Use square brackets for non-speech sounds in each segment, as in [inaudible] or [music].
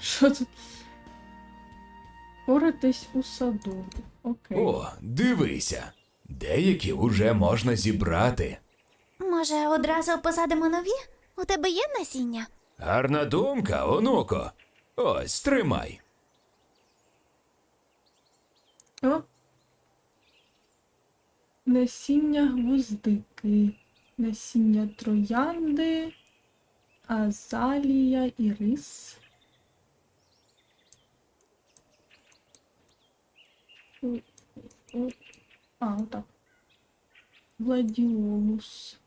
Що тут? Поратись у саду. Окей. О, дивися. Деякі уже можна зібрати. Може, одразу посадимо нові? У тебе є насіння? Гарна думка, онуко. Ось, тримай. О. Насіння гвоздики, насіння троянди, азалія і рис. А, отак. Гладіолус.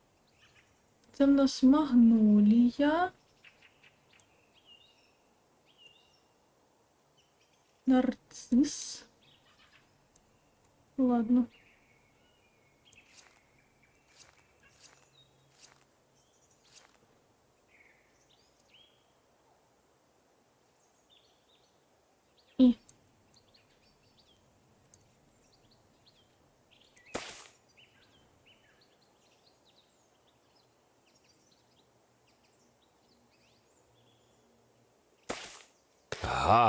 Це в нас магнолія. Нарцис. Ладно.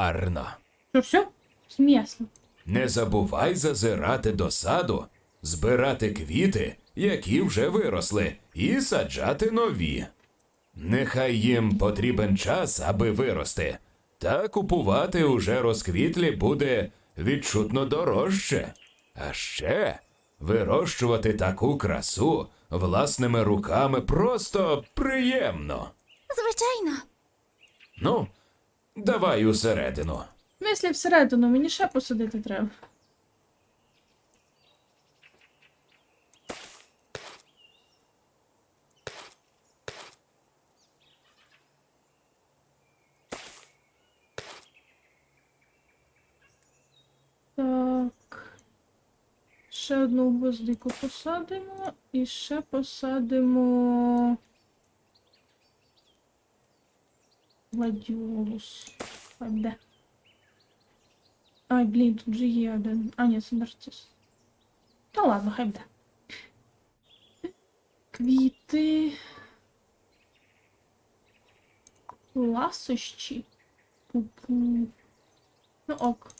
Гарно. Що все? Смісно. Не забувай зазирати до саду, збирати квіти, які вже виросли, і саджати нові. Нехай їм потрібен час, аби вирости, та купувати уже розквітлі буде відчутно дорожче. А ще вирощувати таку красу власними руками просто приємно. Звичайно. Ну, давай усередину. Ну, якщо всередину, мені ще посадити треба. Так. Ще одну гвоздику посадимо і ще посадимо. Гладіолус. Хай буде. Ай, блін, тут же є один. А, ні, це нарцис. Та ладно, хай буде. Квіти. Ласощі. Пу-пу. Ну ок.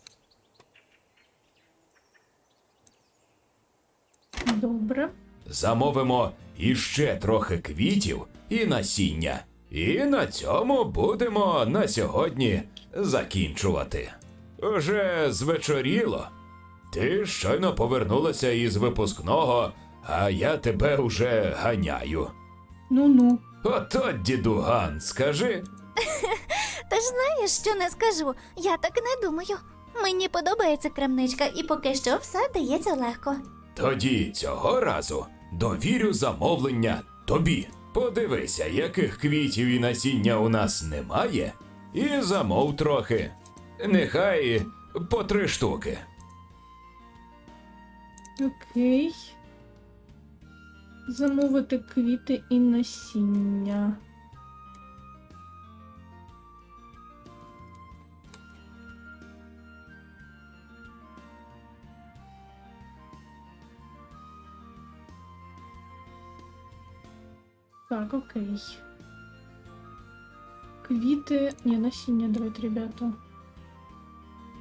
Добре. Замовимо іще трохи квітів і насіння. І на цьому будемо на сьогодні закінчувати. Уже звечоріло. Ти щойно повернулася із випускного, а я тебе уже ганяю. Ну-ну. Ото, дідуган, скажи. [laughs] Ти ж знаєш, що не скажу. Я так не думаю. Мені подобається крамничка, і поки що все дається легко. Тоді цього разу довірю замовлення тобі. Подивися, яких квітів і насіння у нас немає, і замов трохи. Нехай по три штуки. Окей. Замовити квіти і насіння. Так, окей. Квіти. Ні, насіння давайте, ребята.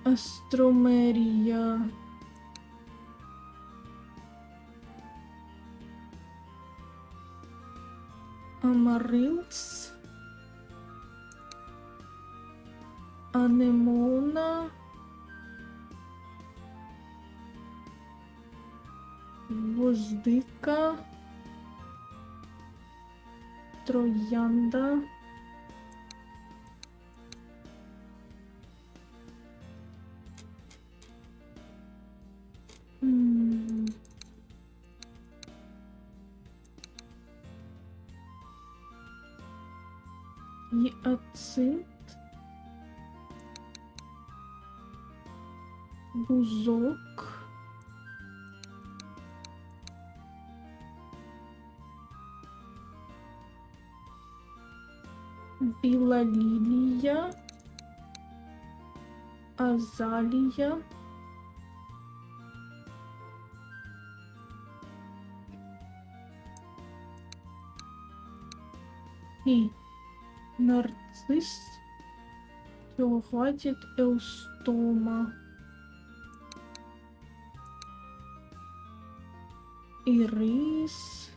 Астромерія. Амарилс. Анемона. Гвоздика. Троянда. М. Гіацинт. Бузок. Біла лілія. Азалія. І нарцис Цього хватить Еустома. Ірис.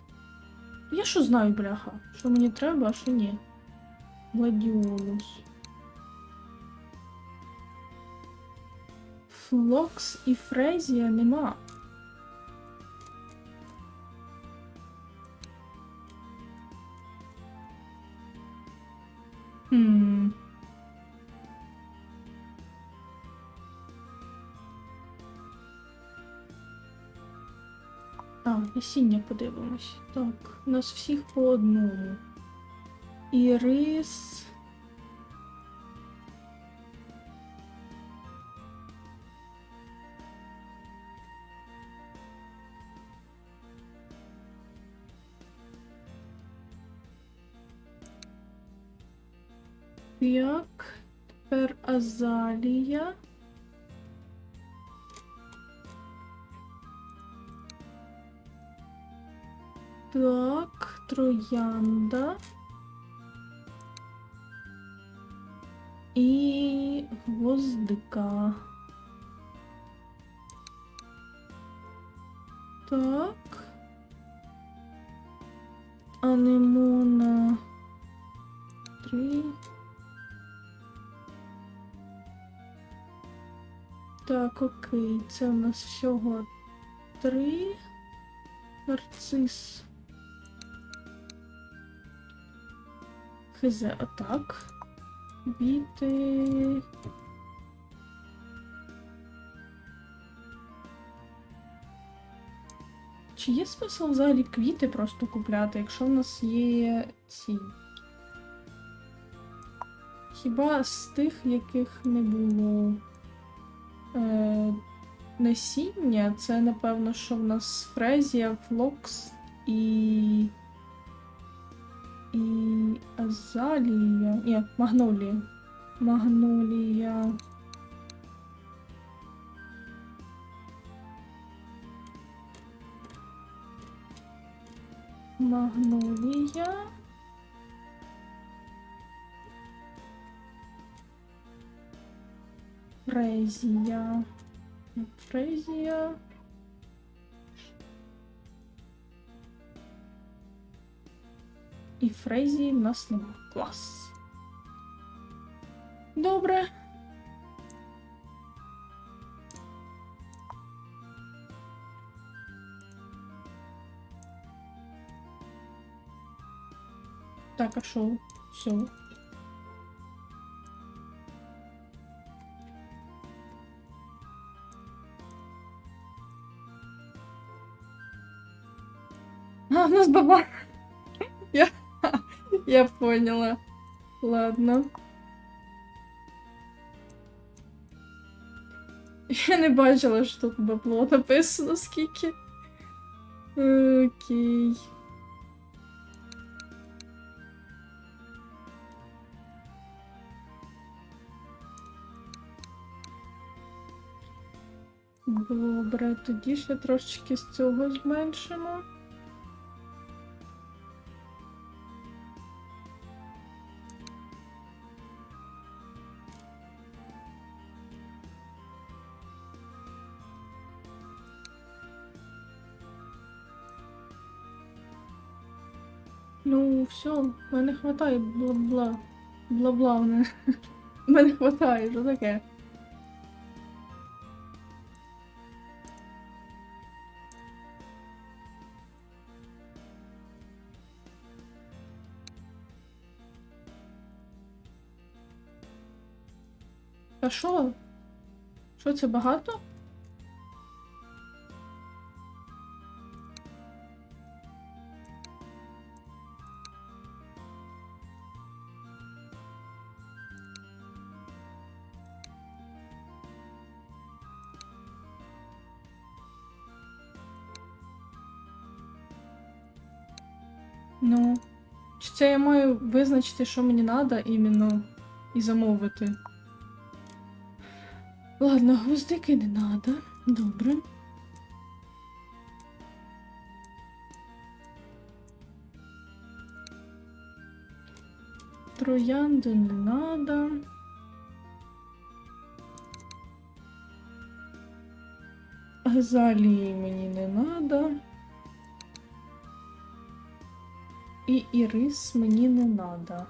Я що знаю, бляха? Що мені треба, а що ні? Гладіолус. Флокс і Фрезія нема. Хм. А, насіння подивимось. Так, у нас всіх по одному. Ірис. Так, тепер Азалія. Так, троянда. І гвоздика. Так. Анемона. Три. Так, окей, це у нас всього три. Нарцис. Хз, отак. Квіти. Чи є смисл взагалі квіти просто купляти, якщо в нас є ці? Хіба з тих, яких не було е, насіння, це напевно, що в нас фрезія, флокс і. І азалія. Ні, магнолія. Магнолія. Магнолія. Фрезія. Фрезія. І фрезії в нас нема. Клас. Добре. Так, а що? Все. А, у нас баба. Я, поняла. Ладно. Я не бачила, що тут бабло написано скільки. Окей. Добре, тоді ще трошечки з цього зменшимо. Ну, все, в мене хватає бла-бла. Бла-бла, в мене. [laughs] Мене хватає, що таке? А що? Що це багато? це я маю визначити, що мені треба іменно і замовити. Ладно, гвоздики не треба. Добре. Троянди не треба. Азалії мені не треба. І ірис мені не надо.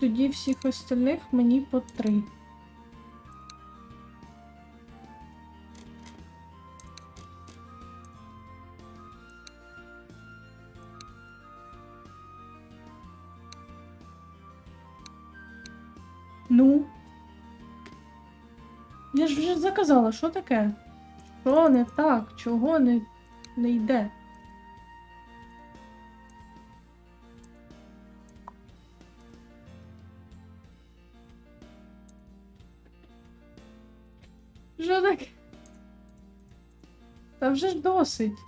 Тоді всіх остальних мені по три. Ну. Я ж вже заказала, що таке? Що не так? Чого не, не йде? Що таке? Та вже ж досить.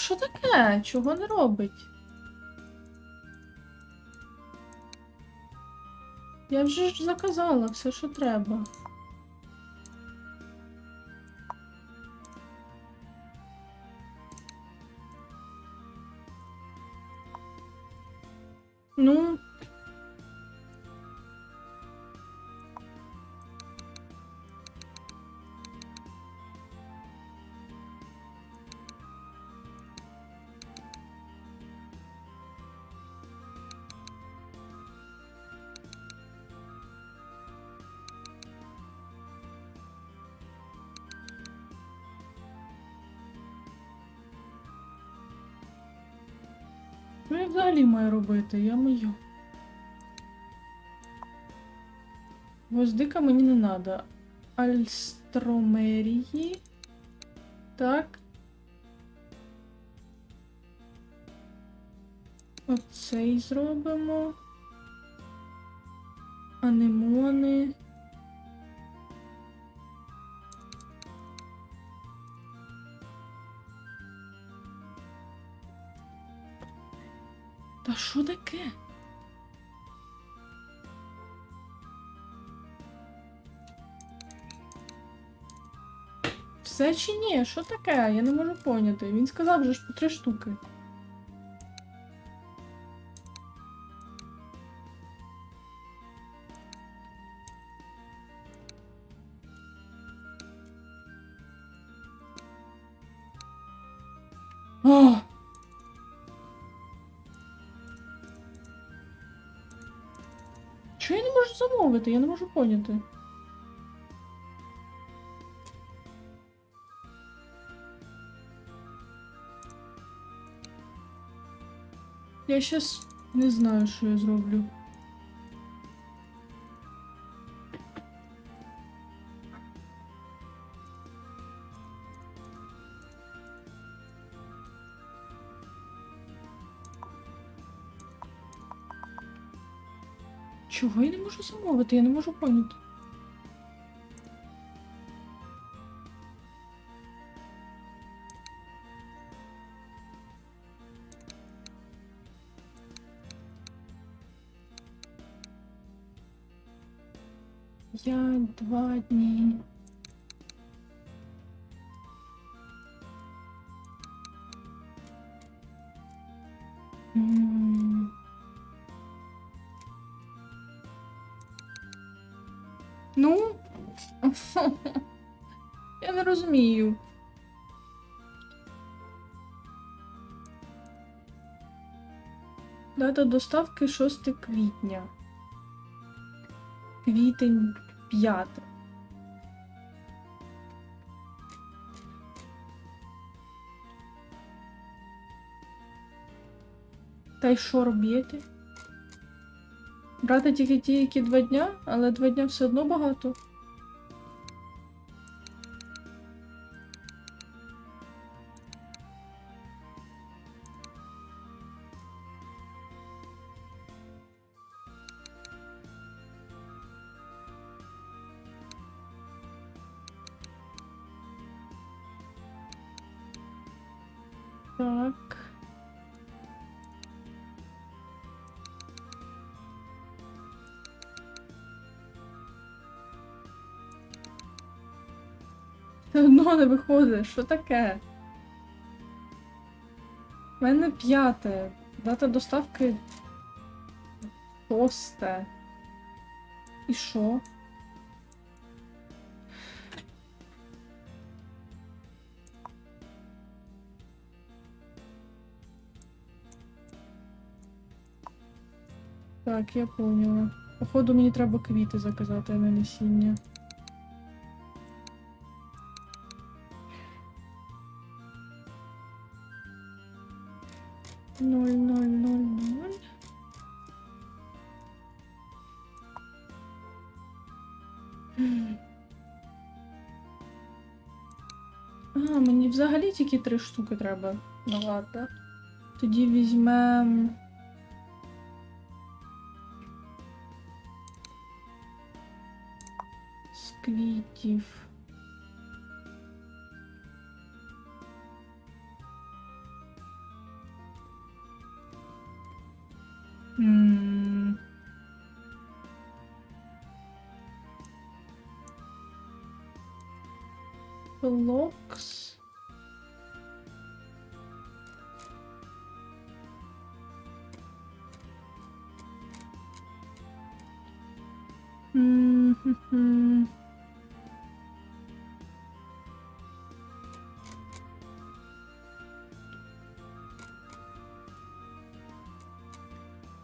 Що таке? Чого не робить? Я вже ж заказала все, що треба. Ну. Маю робити? Я мою. Гвоздика мені не треба. Альстромерії. Так. Оцей зробимо. Анемони. Та що таке? Все чи ні? Що таке? Я не можу поняти. Він сказав же ж по три штуки. Ах! Чого я не можу замовити? Я не можу поняти. Я щас не знаю, що я зроблю. Чого я не можу замовити? Я не можу поняти. Я два дні. М. розумію. Дата доставки 6 квітня. Квітень 5. Та й що робити? Брати тільки ті, які два дня, але два дня все одно багато. Так. Все одно не виходить, що таке? У мене п'яте. Дата доставки шосте. І що? Так, я поняла. Походу, мені треба квіти заказати, а не насіння. Ноль, ноль, ноль, ноль. А, мені взагалі тільки три штуки треба. Ну ладно. Тоді візьмем. Квітів. М. Флокс.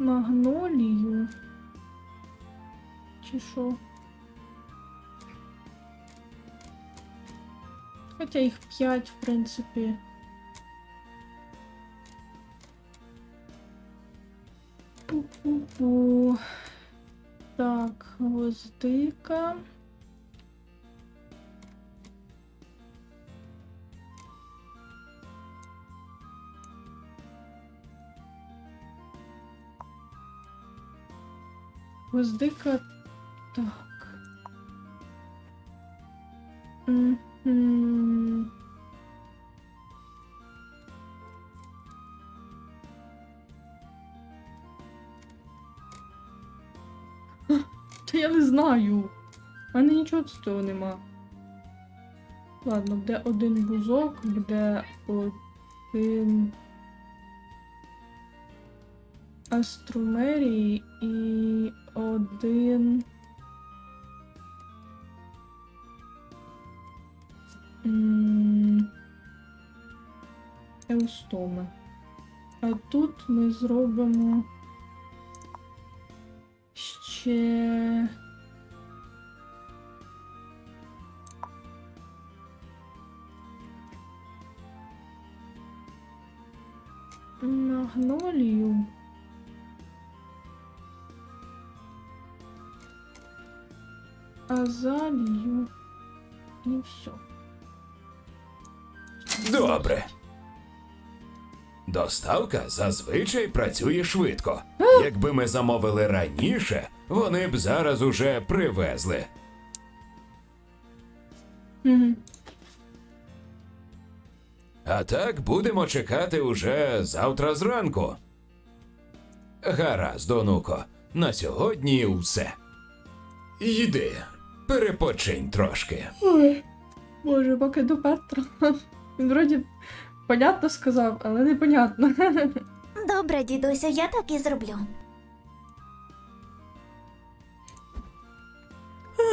Магнолію. Чи що? Хоча їх п'ять, в принципі. Пу-пу-пу. Так, гвоздика. Гвоздика. Так. Та я не знаю. У мене нічого з того нема. Ладно, буде один бузок, буде один аструмерій і один. Еустоми. А тут ми зробимо ще. Магнолію. Азалію. І все. Добре. Доставка зазвичай працює швидко. Якби ми замовили раніше, вони б зараз уже привезли. Мгм. А так будемо чекати уже завтра зранку. Гаразд, онуко, на сьогодні все. Йди, перепочинь трошки. Ой, Боже, поки до Петра. Він вроді понятно сказав, але непонятно. Добре, дідуся, я так і зроблю.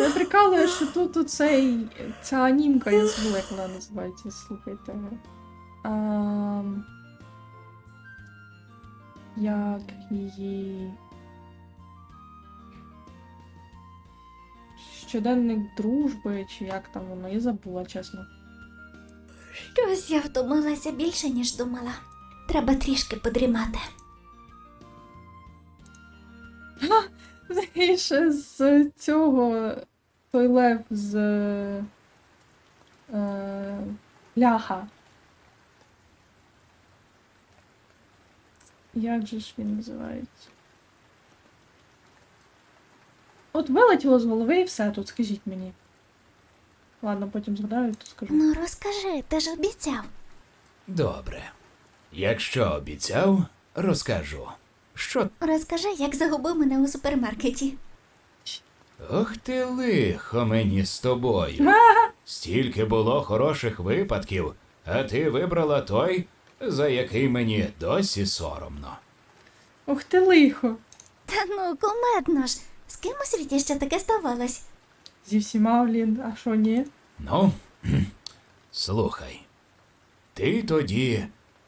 Я прикалую, що тут оцей, ця анімка, я забула, як вона називається, слухайте. А, як її. Щоденник дружби, чи як там воно, я забула, чесно. Щось я втомилася більше, ніж думала. Треба трішки подрімати. І ще з цього той лев з е, ляха. Як же ж він називається? От вилетіло з голови і все тут, скажіть мені. Ладно, потім згадаю, то скажу. Ну розкажи, ти ж обіцяв. Добре. Якщо обіцяв, розкажу. Що Розкажи, як загубив мене у супермаркеті. Ох ти лихо мені з тобою. [laughs] Стільки було хороших випадків, а ти вибрала той, за який мені досі соромно. Ох ти лихо. Та ну, кумедно ж. З ким у світі ще таке ставалось? Зі всіма, блін, а що ні? Ну, [clears throat] слухай. Ти тоді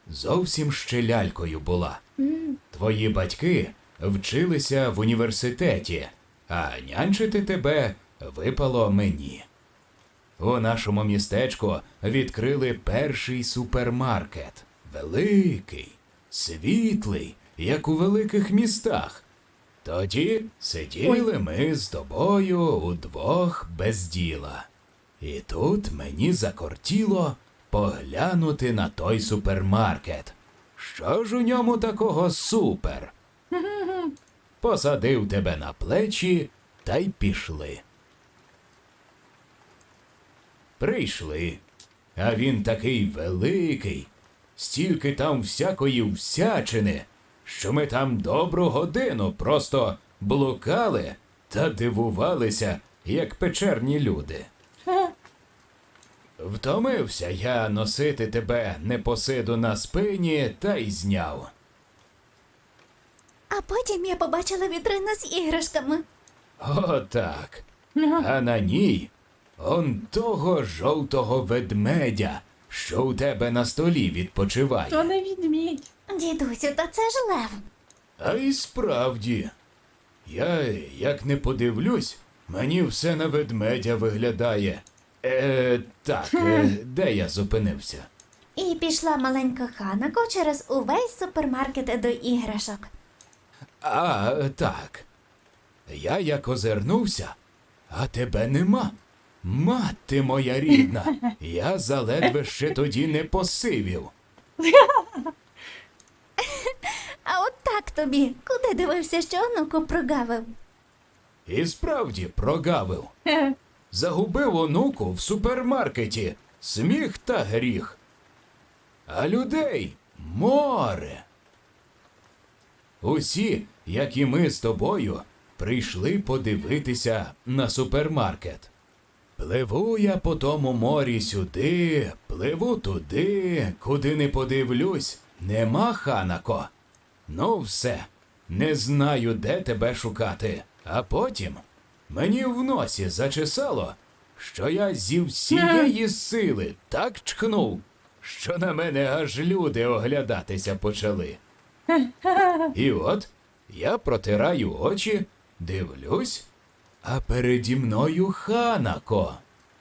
зовсім ще лялькою була. Твої батьки вчилися в університеті, а нянчити тебе випало мені. У нашому містечку відкрили перший супермаркет. Великий, світлий, як у великих містах. Тоді сиділи ми з тобою удвох без діла. І тут мені закортіло поглянути на той супермаркет. Що ж у ньому такого супер? [laughs] Посадив тебе на плечі та й пішли. Прийшли, а він такий великий, стільки там всякої всячини, що ми там добру годину просто блукали та дивувалися, як печерні люди. Втомився я носити тебе непосиду на спині та й зняв. А потім я побачила вітрину з іграшками. Отак. А на ній он того жовтого ведмедя, що у тебе на столі То відпочиває. не відмідь. Дідусю, та це ж лев. А й справді. Я як не подивлюсь, мені все на ведмедя виглядає. Е, так, е, де я зупинився? І пішла маленька Ханако через увесь супермаркет до іграшок. А, так. Я як озирнувся, а тебе нема. Мати моя рідна, [laughs] я заледве ще тоді не посивів. [laughs] Так тобі. Куди дивився, що онуку прогавив? І справді прогавив. Загубив онуку в супермаркеті. Сміх та гріх. А людей море. Усі, як і ми з тобою, прийшли подивитися на супермаркет. Пливу я по тому морі сюди, пливу туди, куди не подивлюсь, нема ханако. Ну, все, не знаю, де тебе шукати. А потім мені в носі зачесало, що я зі всієї [laughs] сили так чхнув, що на мене аж люди оглядатися почали. [laughs] І от я протираю очі, дивлюсь, а переді мною ханако.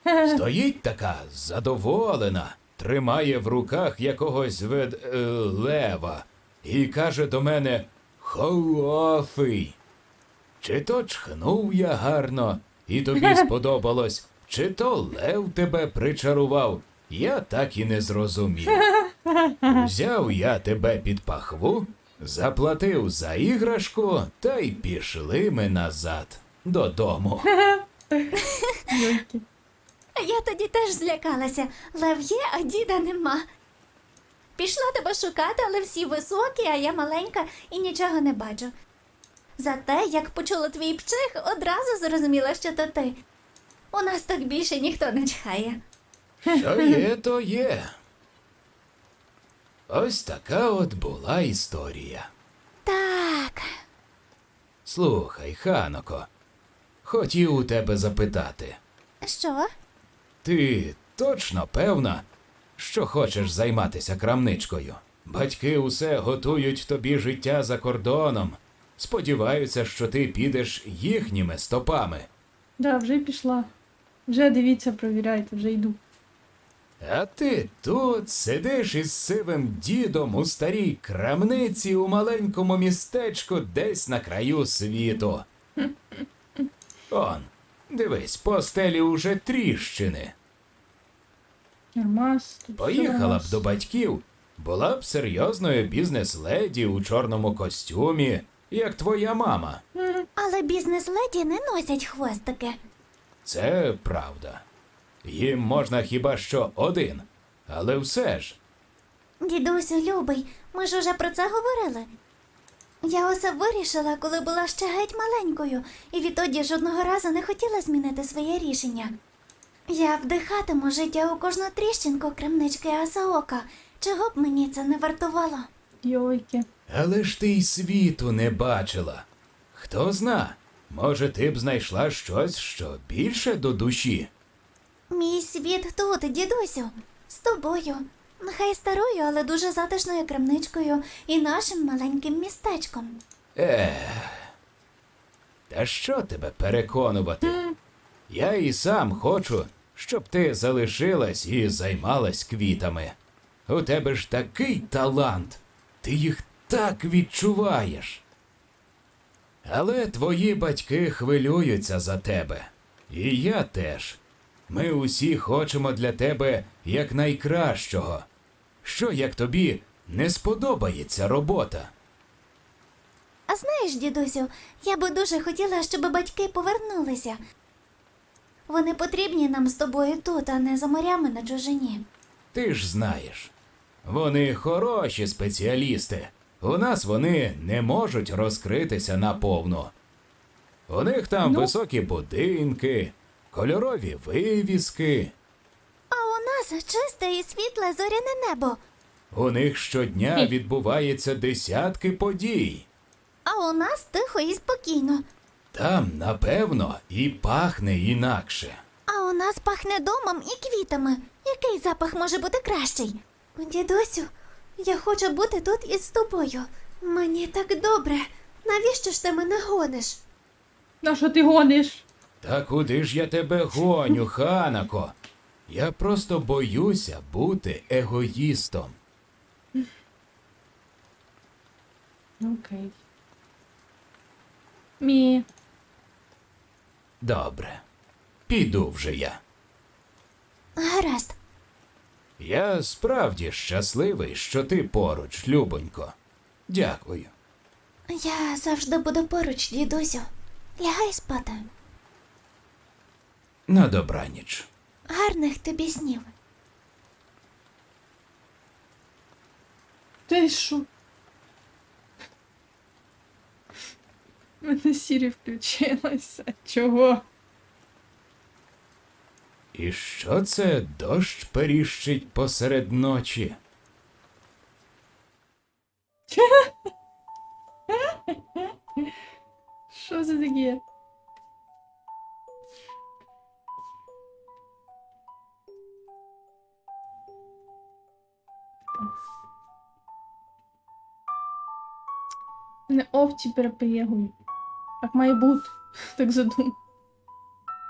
[laughs] Стоїть така задоволена, тримає в руках якогось вед е, лева і каже до мене Хоуофий. Чи то чхнув я гарно, і тобі [laughs] сподобалось, чи то лев тебе причарував, я так і не зрозумів. [laughs] Взяв я тебе під пахву, заплатив за іграшку, та й пішли ми назад додому. Я тоді теж злякалася. Лев є, а діда нема. Пішла тебе шукати, але всі високі, а я маленька і нічого не бачу. Зате, як почула твій пчих, одразу зрозуміла, що то ти. У нас так більше ніхто не чхає. Що є, то є. Ось така от була історія. Так. Слухай, Ханоко, хотів у тебе запитати. Що? Ти точно певна, що хочеш займатися крамничкою? Батьки усе готують тобі життя за кордоном. Сподіваються, що ти підеш їхніми стопами. Да, вже пішла. Вже дивіться, провіряйте, вже йду. А ти тут сидиш із сивим дідом у старій крамниці у маленькому містечку десь на краю світу. [laughs] Он, дивись, по стелі уже тріщини. Нормас, тут Поїхала б до батьків, була б серйозною бізнес-леді у чорному костюмі, як твоя мама. Але бізнес-леді не носять хвостики. Це правда. Їм можна хіба що один, але все ж Дідусю, любий, ми ж уже про це говорили. Я усе вирішила, коли була ще геть маленькою, і відтоді жодного разу не хотіла змінити своє рішення. Я вдихатиму життя у кожну тріщинку кремнички Асаока, чого б мені це не вартувало. Йойки. Але ж ти й світу не бачила. Хто зна, може, ти б знайшла щось, що більше до душі. Мій світ тут, дідусю, з тобою. Нехай старою, але дуже затишною крамничкою і нашим маленьким містечком. Ех. Та що тебе переконувати? Я і сам хочу, щоб ти залишилась і займалась квітами. У тебе ж такий талант, ти їх так відчуваєш. Але твої батьки хвилюються за тебе. І я теж. Ми усі хочемо для тебе якнайкращого. Що як тобі не сподобається робота? А знаєш, дідусю, я би дуже хотіла, щоб батьки повернулися. Вони потрібні нам з тобою тут, а не за морями на чужині. Ти ж знаєш. Вони хороші спеціалісти. У нас вони не можуть розкритися наповну. У них там Ну. високі будинки, кольорові вивіски. А у нас чисте і світле зоряне небо. У них щодня відбувається десятки подій. А у нас тихо і спокійно. Там, напевно, і пахне інакше. А у нас пахне домом і квітами. Який запах може бути кращий? Дідусю, я хочу бути тут із тобою. Мені так добре. Навіщо ж ти мене гониш? На що ти гониш? Та куди ж я тебе гоню, Ханако? Я просто боюся бути егоїстом. Окей. Мі. Добре. Піду вже я. Гаразд. Я справді щасливий, що ти поруч, любонько. Дякую. Я завжди буду поруч, дідусю. Лягай спати. На добраніч. Гарних тобі снів. Ти що? У мене сірі включилася. Чого? І що це дощ періщить посеред ночі? Що це таке? Мене овці перепрягують. Так має бути. [laughs] Так задумав.